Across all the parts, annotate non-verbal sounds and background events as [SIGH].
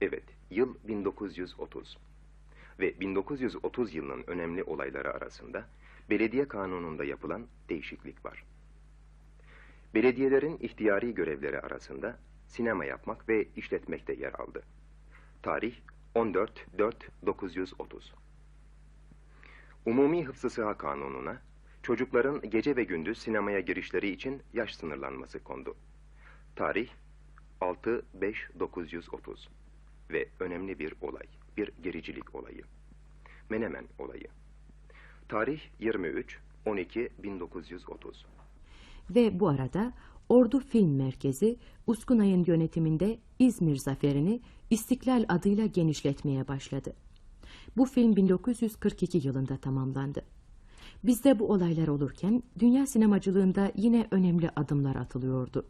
Evet, yıl 1930. Ve 1930 yılının önemli olayları arasında belediye kanununda yapılan değişiklik var. Belediyelerin ihtiyari görevleri arasında sinema yapmak ve işletmek de yer aldı. Tarih 14.4.930. Umumi Hıfzı Sıha Kanunu'na çocukların gece ve gündüz sinemaya girişleri için yaş sınırlanması kondu. Tarih 6.5.930 ve önemli bir olay, bir gericilik olayı. Menemen olayı. Tarih 23 12 1930. Ve bu arada Ordu Film Merkezi Uskunay'ın yönetiminde İzmir zaferini İstiklal adıyla genişletmeye başladı. Bu film 1942 yılında tamamlandı. Bizde bu olaylar olurken dünya sinemacılığında yine önemli adımlar atılıyordu.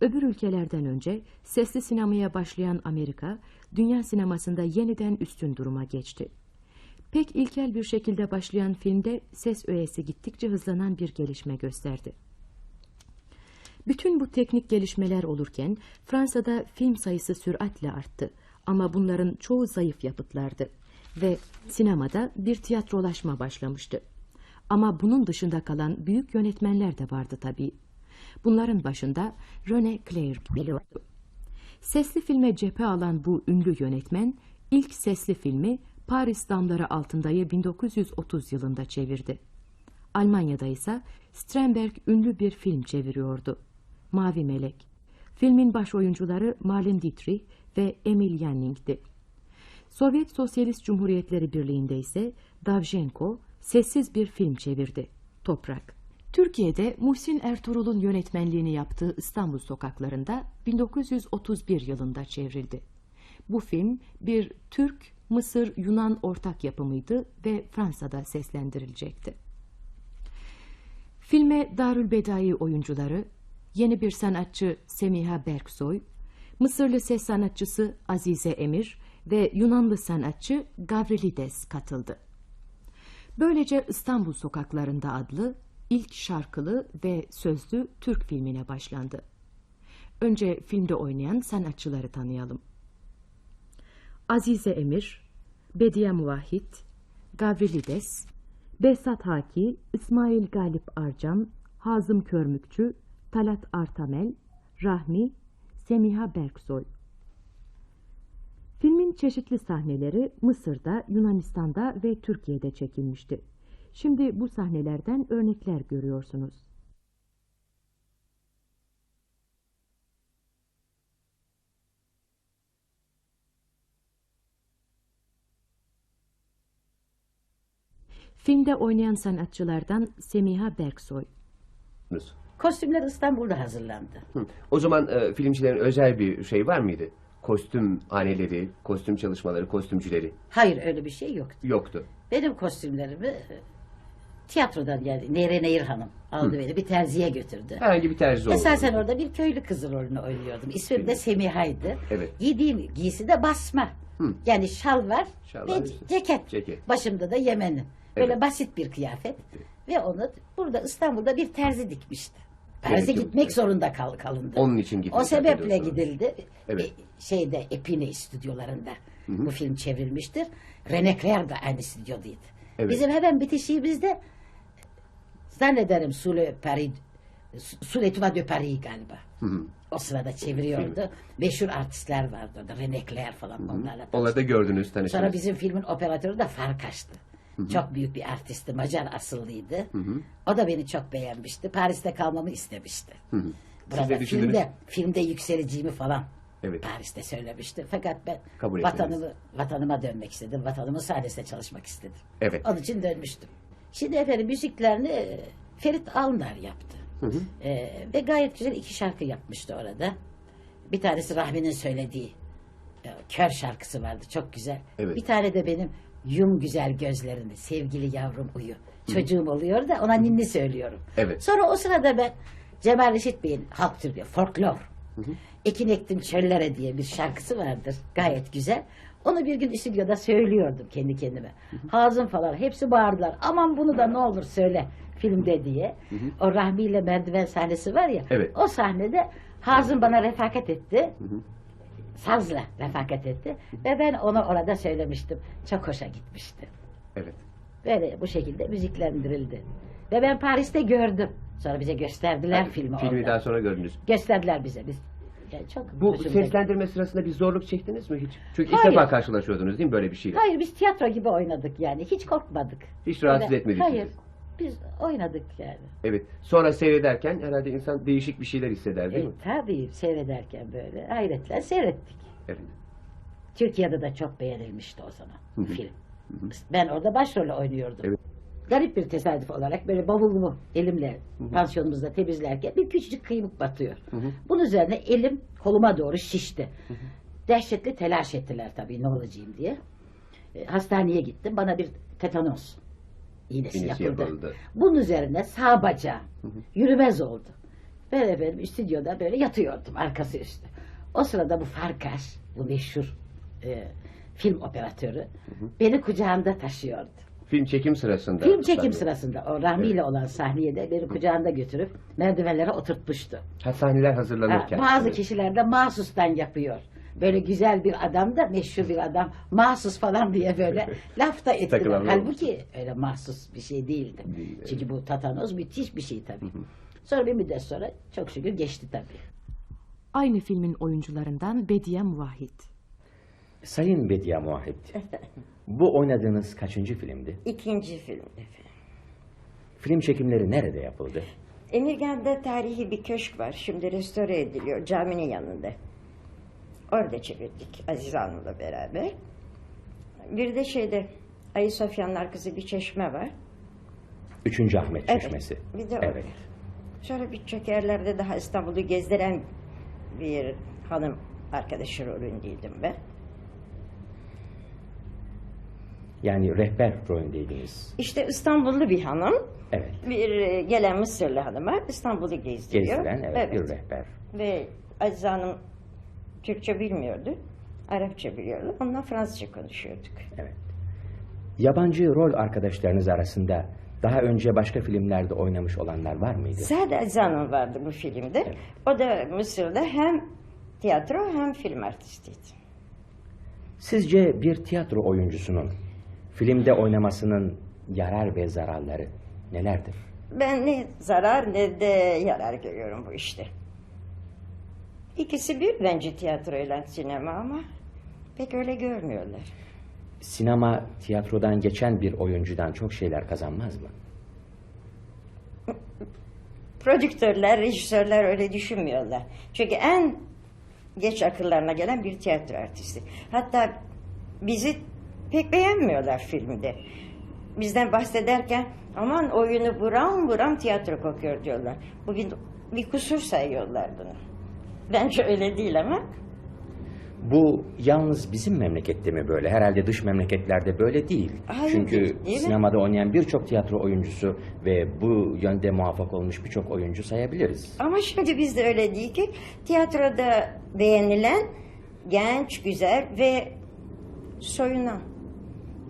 Öbür ülkelerden önce sesli sinemaya başlayan Amerika, dünya sinemasında yeniden üstün duruma geçti. Pek ilkel bir şekilde başlayan filmde ses öğesi gittikçe hızlanan bir gelişme gösterdi. Bütün bu teknik gelişmeler olurken Fransa'da film sayısı süratle arttı ama bunların çoğu zayıf yapıtlardı ve sinemada bir tiyatrolaşma başlamıştı. Ama bunun dışında kalan büyük yönetmenler de vardı tabii. Bunların başında René Clair geliyordu. Sesli filme cephe alan bu ünlü yönetmen ilk sesli filmi Paris Damları Altında'yı 1930 yılında çevirdi. Almanya'da ise Stremberg ünlü bir film çeviriyordu. Mavi Melek. Filmin baş oyuncuları Marlene Dietrich ve Emil Yanning'di. Sovyet Sosyalist Cumhuriyetleri Birliği'nde ise Davjenko sessiz bir film çevirdi. Toprak. Türkiye'de Muhsin Ertuğrul'un yönetmenliğini yaptığı İstanbul sokaklarında 1931 yılında çevrildi. Bu film bir Türk, Mısır, Yunan ortak yapımıydı ve Fransa'da seslendirilecekti. Filme Darülbedai oyuncuları, yeni bir sanatçı Semiha Berksoy, Mısırlı ses sanatçısı Azize Emir ve Yunanlı sanatçı Gavrilides katıldı. Böylece İstanbul Sokaklarında adlı ilk şarkılı ve sözlü Türk filmine başlandı. Önce filmde oynayan sanatçıları tanıyalım. Azize Emir, Bediye Muvahhid, Gavrilides, Behzat Haki, İsmail Galip Arcan, Hazım Körmükçü, Talat Artamel, Rahmi, Semiha Berksoy. Filmin çeşitli sahneleri Mısır'da, Yunanistan'da ve Türkiye'de çekilmişti. Şimdi bu sahnelerden örnekler görüyorsunuz. Filmde oynayan sanatçılardan Semiha Berksoy. Kostümler İstanbul'da hazırlandı. Hı. O zaman e, filmcilerin özel bir şey var mıydı? Kostüm haneleri, kostüm çalışmaları, kostümcüleri Hayır öyle bir şey yoktu. yoktu. Benim kostümlerimi tiyatrodan yani Nere Nehir Hanım aldı beni bir terziye götürdü. Herhangi bir terzi oldu. Esasen orada bir köylü kızı rolünü oynuyordum. İsmim de Semiha'ydı. Evet. Giydiğim giysi de basma. Hı. Yani şal var Şal ve var, ceket. ceket. Başımda da Yemen'im. Böyle Evet. basit bir kıyafet. Ve onu burada İstanbul'da bir terzi dikmişti. Terzi Gerekli- gitmek zorunda kal kalındı. Onun için gidildi. O sebeple gidildi. Evet. E, şeyde Epine stüdyolarında bu film çevrilmiştir. René Clair de aynı stüdyodaydı. Evet. Bizim hemen bitişiğimizde zannederim Sule Paris Sule Tuva de Paris galiba. O sırada çeviriyordu. Meşhur artistler vardı orada. René Clair falan onlarla. Onları da gördünüz, Sonra tanıştınız. bizim filmin operatörü de Farkaş'tı. Çok büyük bir artistti. Macar asıllıydı. O da beni çok beğenmişti. Paris'te kalmamı istemişti. Burada de düşündünüz. filmde, filmde yükseleceğimi falan Evet. Paris'te söylemişti. Fakat ben Kabul vatanımı, vatanıma dönmek istedim. Vatanımın sahnesinde çalışmak istedim. Evet. Onun için dönmüştüm. Şimdi efendim müziklerini e, Ferit Alnar yaptı. E, ve gayet güzel iki şarkı yapmıştı orada. Bir tanesi Rahmi'nin söylediği e, kör şarkısı vardı çok güzel. Evet. Bir tane de benim yum güzel gözlerini sevgili yavrum uyu. Çocuğum oluyor da ona ninni söylüyorum. Evet. Sonra o sırada ben Cemal Reşit Bey'in halk türkü folklor. Ekin ektim çöllere diye bir şarkısı vardır. Gayet güzel. Onu bir gün stüdyoda söylüyordum kendi kendime. Hazım falan hepsi bağırdılar. Aman bunu da ne olur söyle filmde diye. O Rahmi ile merdiven sahnesi var ya. Evet. O sahnede Hazım bana refakat etti. Sazla refakat etti. Ve ben ona orada söylemiştim. Çok hoşa gitmişti. Evet. Böyle bu şekilde müziklendirildi. Ve ben Paris'te gördüm. Sonra bize gösterdiler filmi Filmi orada. daha sonra gördünüz. Gösterdiler bize. Biz yani çok Bu hoşumuza seslendirme sırasında bir zorluk çektiniz mi hiç? Çünkü ilk Hayır. defa karşılaşıyordunuz değil mi böyle bir şeyle? Hayır biz tiyatro gibi oynadık yani. Hiç korkmadık. Hiç rahatsız Öyle- etmedi Hayır. sizi. Biz oynadık yani. Evet. Sonra seyrederken herhalde insan değişik bir şeyler hisseder değil E, mi? tabii seyrederken böyle hayretle seyrettik. Evet. Türkiye'de de çok beğenilmişti o zaman Hı hı. film. Ben orada başrolü oynuyordum. Evet. Garip bir tesadüf olarak böyle bavulumu elimle pansiyonumuzda temizlerken bir küçücük kıymık batıyor. Bunun üzerine elim koluma doğru şişti. Dehşetli telaş ettiler tabii ne olacağım diye. E, hastaneye gittim. Bana bir tetanos iğnesi, İğnesi yapıldı. yapıldı. Bunun üzerine sağ bacağım yürümez oldu. Ben efendim stüdyoda böyle yatıyordum arkası üstü. O sırada bu Farkas, bu meşhur e, film operatörü beni kucağında taşıyordu. Film çekim sırasında. Film çekim Tabii. sırasında o Rahmi ile olan sahneye de beni kucağında götürüp merdivenlere oturtmuştu. Ha, sahneler Ha, hazırlanırken. bazı kişiler de mahsustan yapıyor. Böyle güzel bir adam da meşhur bir adam mahsus falan diye böyle [LAUGHS] laf da ettiler. Halbuki öyle mahsus bir şey değildi. Değil, evet. Çünkü bu tatanoz müthiş bir şey tabii. Sonra bir müddet sonra çok şükür geçti tabii. Aynı filmin oyuncularından Bediye Muvahhid. Sayın Bediye Muahit, [LAUGHS] bu oynadığınız kaçıncı filmdi? İkinci film efendim. Film çekimleri nerede yapıldı? Emirgan'da tarihi bir köşk var. Şimdi restore ediliyor caminin yanında. Orada çevirdik Aziz Hanım'la beraber. Bir de şeyde Ayasofya'nın arkası bir çeşme var. Üçüncü Ahmet Evet, Çeşmesi. bir de orada. evet. Sonra birçok yerlerde daha İstanbul'u gezdiren bir hanım arkadaşı rolündeydim ben. Yani rehber rolündeydiniz. İşte İstanbullu bir hanım, Evet. bir e, gelen Mısırlı hanıma İstanbul'u gezdiriyor. Gezdiren evet, bir rehber. Ve Aziz Hanım Türkçe bilmiyordu. Arapça biliyordu. Onunla Fransızca konuşuyorduk. Evet. Yabancı rol arkadaşlarınız arasında daha önce başka filmlerde oynamış olanlar var mıydı? Sade Aziz Hanım vardı bu filmde. O da Mısır'da hem tiyatro hem film artistiydi. Sizce bir tiyatro oyuncusunun filmde oynamasının yarar ve zararları nelerdir? Ben ne zarar ne de yarar görüyorum bu işte. İkisi bir bence tiyatro ile sinema ama pek öyle görmüyorlar. Sinema tiyatrodan geçen bir oyuncudan çok şeyler kazanmaz mı? Prodüktörler, rejisörler öyle düşünmüyorlar. Çünkü en geç akıllarına gelen bir tiyatro artisti. Hatta bizi pek beğenmiyorlar filmde. Bizden bahsederken aman oyunu buram buram tiyatro kokuyor diyorlar. Bugün bir kusur sayıyorlar bunu. Bence öyle değil ama Bu yalnız bizim memlekette mi böyle? Herhalde dış memleketlerde böyle değil. Hayır, Çünkü değil, değil mi? sinemada oynayan birçok tiyatro oyuncusu ve bu yönde muvaffak olmuş birçok oyuncu sayabiliriz. Ama şimdi bizde öyle değil ki. Tiyatroda beğenilen genç, güzel ve soyunan.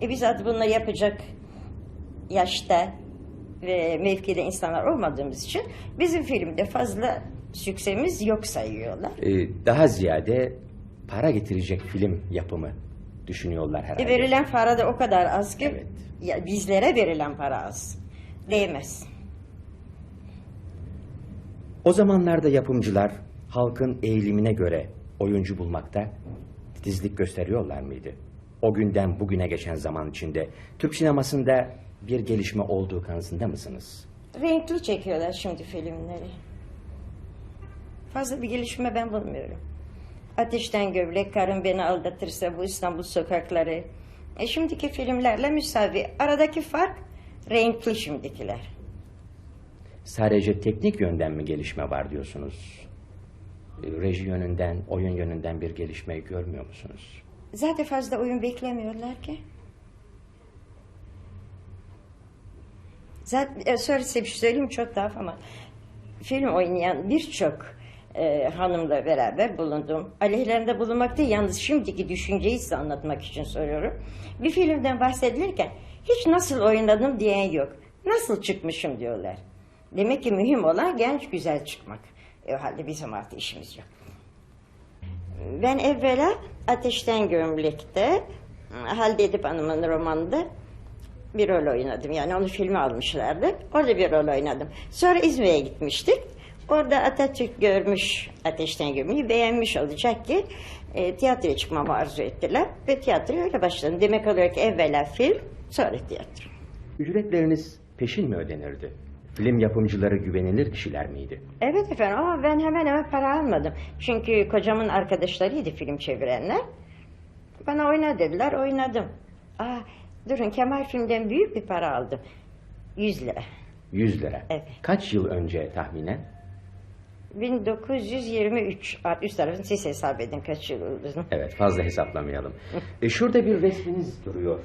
E biz artık bunu yapacak yaşta ve mevkide insanlar olmadığımız için bizim filmde fazla süksemiz yok sayıyorlar. Ee, daha ziyade para getirecek film yapımı düşünüyorlar herhalde. E verilen para da o kadar az ki Evet. ya bizlere verilen para az. Değmez. O zamanlarda yapımcılar halkın eğilimine göre oyuncu bulmakta titizlik gösteriyorlar mıydı? O günden bugüne geçen zaman içinde Türk sinemasında bir gelişme olduğu kanısında mısınız? Renkli çekiyorlar şimdi filmleri. Fazla bir gelişme ben bulmuyorum. Ateşten gömlek, karın beni aldatırsa bu İstanbul sokakları. E şimdiki filmlerle müsavi. Aradaki fark renkli şimdikiler. Sadece teknik yönden mi gelişme var diyorsunuz? Ee, Reji yönünden, oyun yönünden bir gelişme görmüyor musunuz? Zaten fazla oyun beklemiyorlar ki. Zaten e, sonra size bir şey söyleyeyim çok daha ama film oynayan birçok e, hanımla beraber bulundum. Aleyhlerinde bulunmak değil, yalnız şimdiki düşünceyi size anlatmak için soruyorum. Bir filmden bahsedilirken hiç nasıl oynadım diyen yok. Nasıl çıkmışım diyorlar. Demek ki mühim olan genç güzel çıkmak. E, o halde bizim artık işimiz yok. Ben evvela Ateşten Gömlek'te Halide Edip Hanım'ın romanında bir rol oynadım. Yani onu filme almışlardı. Orada bir rol oynadım. Sonra İzmir'e gitmiştik. Orada Atatürk görmüş Ateşten Gömleği beğenmiş olacak ki e, tiyatroya çıkmamı arzu ettiler. Ve tiyatroya öyle başladım. Demek ki evvela film sonra tiyatro. Ücretleriniz peşin mi ödenirdi? Film yapımcıları güvenilir kişiler miydi? Evet efendim ama ben hemen hemen para almadım. Çünkü kocamın arkadaşlarıydı film çevirenler. Bana oyna dediler, oynadım. Aa, durun Kemal filmden büyük bir para aldım. 100 lira. 100 lira. Evet. Kaç yıl önce tahminen? 1923. Aa, Üst tarafını siz hesap edin kaç yıl olduğunu. Evet fazla hesaplamayalım. E, şurada bir resminiz duruyor.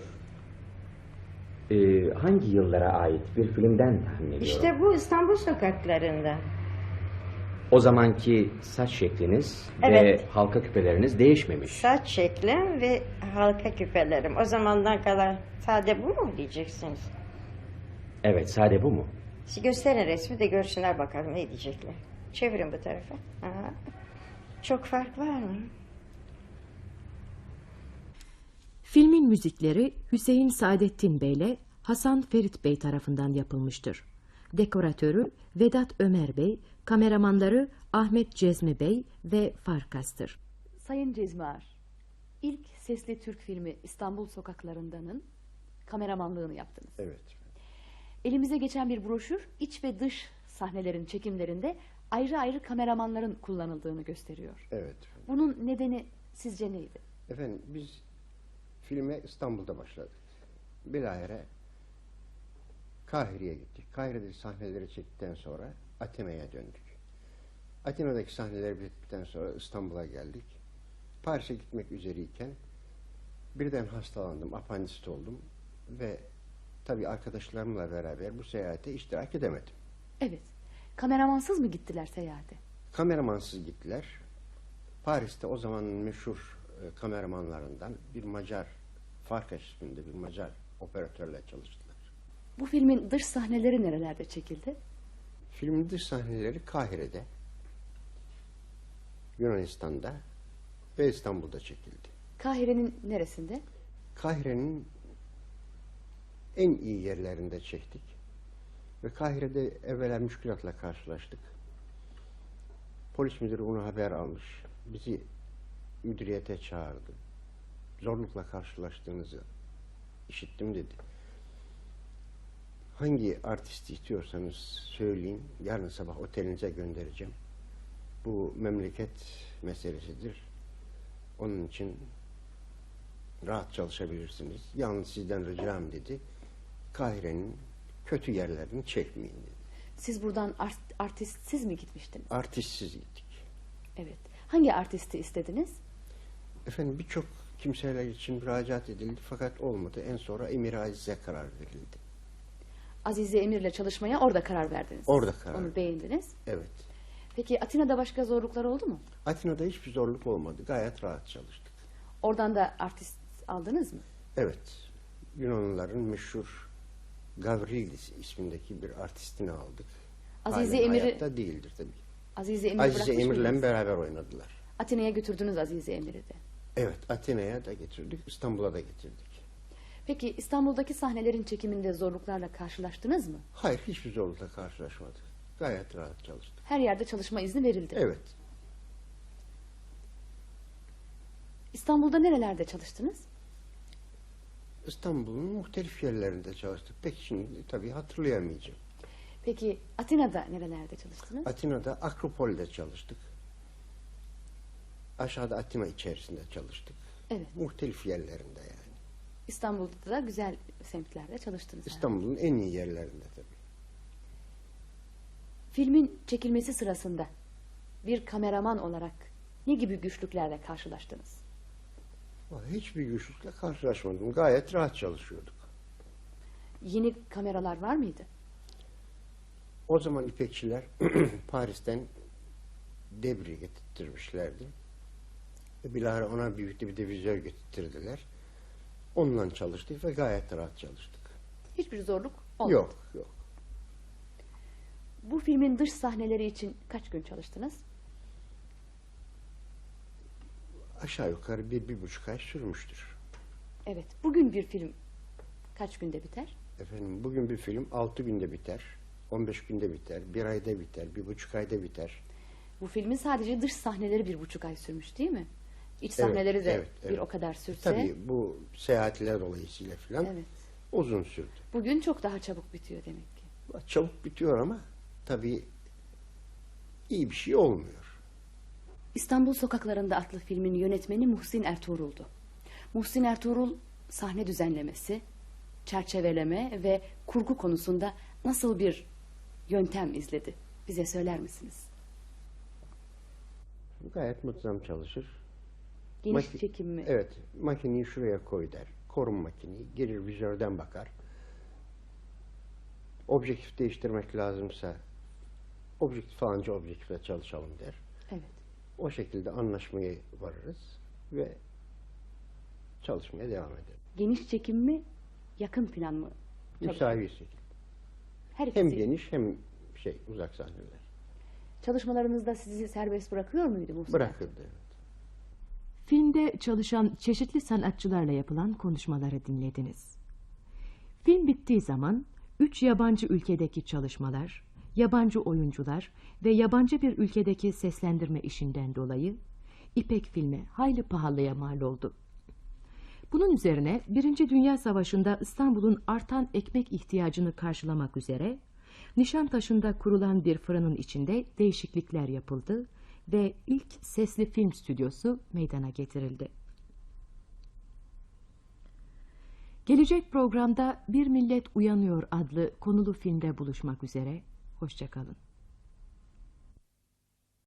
E, hangi yıllara ait bir filmden tahmin ediyorum. İşte bu İstanbul sokaklarında. O zamanki saç şekliniz Evet. ve halka küpeleriniz değişmemiş. Saç şeklim ve halka küpelerim. O zamandan kalan sade bu mu diyeceksiniz? Evet sade bu mu? Siz gösterin resmi de görsünler bakalım ne diyecekler. Çevirin bu tarafa. Aha. Çok fark var mı? Filmin müzikleri Hüseyin Saadettin Bey ile Hasan Ferit Bey tarafından yapılmıştır. Dekoratörü Vedat Ömer Bey, kameramanları Ahmet Cezmi Bey ve Farkas'tır. Sayın Cezmi ilk sesli Türk filmi İstanbul Sokaklarından'ın kameramanlığını yaptınız. Evet. Elimize geçen bir broşür iç ve dış sahnelerin çekimlerinde ayrı ayrı kameramanların kullanıldığını gösteriyor. Evet. Bunun nedeni sizce neydi? Efendim biz filme İstanbul'da başladık. Bilahare Kahire'ye gittik. Kahire'de sahneleri çektikten sonra Atina'ya döndük. Atina'daki sahneleri bittikten sonra İstanbul'a geldik. Paris'e gitmek üzereyken birden hastalandım, apandisit oldum ve tabii arkadaşlarımla beraber bu seyahate iştirak edemedim. Evet. Kameramansız mı gittiler seyahate? Kameramansız gittiler. Paris'te o zamanın meşhur e, kameramanlarından bir Macar, Farkas isminde bir Macar operatörle çalıştılar. Bu filmin dış sahneleri nerelerde çekildi? Filmin dış sahneleri Kahire'de, Yunanistan'da ve İstanbul'da çekildi. Kahire'nin neresinde? Kahire'nin en iyi yerlerinde çektik. Ve Kahire'de evvela müşkülatla karşılaştık. Polis müdürü bunu haber almış. Bizi müdüriyete çağırdı. Zorlukla karşılaştığınızı işittim dedi. Hangi artisti istiyorsanız söyleyin. Yarın sabah otelinize göndereceğim. Bu memleket meselesidir. Onun için rahat çalışabilirsiniz. Yalnız sizden ricam dedi. Kahire'nin kötü yerlerini çekmeyin dedi. Siz buradan art- artistsiz mi gitmiştiniz? Artistsiz gittik. Evet. Hangi artisti istediniz? Efendim birçok kimseler için müracaat edildi fakat olmadı. En sonra Emir Aziz'e karar verildi. Azize Emir'le çalışmaya orada karar verdiniz. Orada karar Onu beğendiniz. Evet. Peki Atina'da başka zorluklar oldu mu? Atina'da hiçbir zorluk olmadı. Gayet rahat çalıştık. Oradan da artist aldınız mı? Evet. Yunanlıların meşhur Gavrilis ismindeki bir artistini aldık. Azize Halen Emir'i- hayatta değildir tabii. Azize Emir'i Azize Emir'le beraber oynadılar. Atina'ya götürdünüz Azize Emir'i de. Evet, Atina'ya da getirdik, İstanbul'a da getirdik. Peki İstanbul'daki sahnelerin çekiminde zorluklarla karşılaştınız mı? Hayır, hiçbir zorlukla karşılaşmadık. Gayet rahat çalıştık. Her yerde çalışma izni verildi. Evet, İstanbul'da nerelerde çalıştınız? İstanbul'un muhtelif yerlerinde çalıştık. Pek şimdi tabii hatırlayamayacağım. Peki Atina'da nerelerde çalıştınız? Atina'da Akropol'de çalıştık. Aşağıda Atina içerisinde çalıştık. Evet. Muhtelif yerlerinde yani. İstanbul'da da güzel semtlerde çalıştınız. İstanbul'un en iyi yerlerinde tabii. Filmin çekilmesi sırasında bir kameraman olarak ne gibi güçlüklerle karşılaştınız? Hiçbir güçlükle karşılaşmadım. Gayet rahat çalışıyorduk. Yeni kameralar var mıydı? O zaman İpekçiler [CLEARS THROAT] Paris'ten debri getirtmişlerdi. Ve bilahare ona büyük de bir de vizör getirttirdiler. Onunla çalıştık ve gayet rahat çalıştık. Hiçbir zorluk olmadı. Yok, yok. Bu filmin dış sahneleri için kaç gün çalıştınız? Aşağı yukarı bir, bir buçuk ay sürmüştür. Evet. Bugün bir film kaç günde biter? Efendim bugün bir film 6 günde biter, 15 günde biter, bir ayda biter, bir buçuk ayda biter. Bu filmin sadece dış sahneleri bir buçuk ay sürmüş değil mi? İç Evet, sahneleri de evet, bir evet. o kadar sürse. Tabii bu seyahatler dolayısıyla filan Evet. uzun sürdü. Bugün çok daha çabuk bitiyor demek ki. Çabuk bitiyor ama tabii iyi bir şey olmuyor. İstanbul Sokaklarında adlı filmin yönetmeni Muhsin Ertuğrul'du. Muhsin Ertuğrul sahne düzenlemesi, çerçeveleme ve kurgu konusunda nasıl bir yöntem izledi? Bize söyler misiniz? Gayet muntazam çalışır. Geniş Maki- çekim mi? Evet, makineyi şuraya koy der. Korun makineyi, gelir vizörden bakar. Objektif değiştirmek lazımsa objektif falanca objektifle çalışalım der. Evet. O şekilde anlaşmaya varırız ve çalışmaya devam ederiz. Geniş çekim mi? Yakın plan mı? Müsavi şekilde. Her Hem ikisi. geniş hem şey uzak sahneler. Çalışmalarınızda sizi serbest bırakıyor muydu Muhsin? Bırakırdı. Filmde çalışan çeşitli sanatçılarla yapılan konuşmaları dinlediniz. Film bittiği zaman üç yabancı ülkedeki çalışmalar, yabancı oyuncular ve yabancı bir ülkedeki seslendirme işinden dolayı İpek filmi hayli pahalıya mal oldu. Bunun üzerine Birinci Dünya Savaşı'nda İstanbul'un artan ekmek ihtiyacını karşılamak üzere Nişantaşı'nda kurulan bir fırının içinde değişiklikler yapıldı ve ilk sesli film stüdyosu meydana getirildi. Gelecek programda Bir Millet Uyanıyor adlı konulu filmde buluşmak üzere. Hoşçakalın.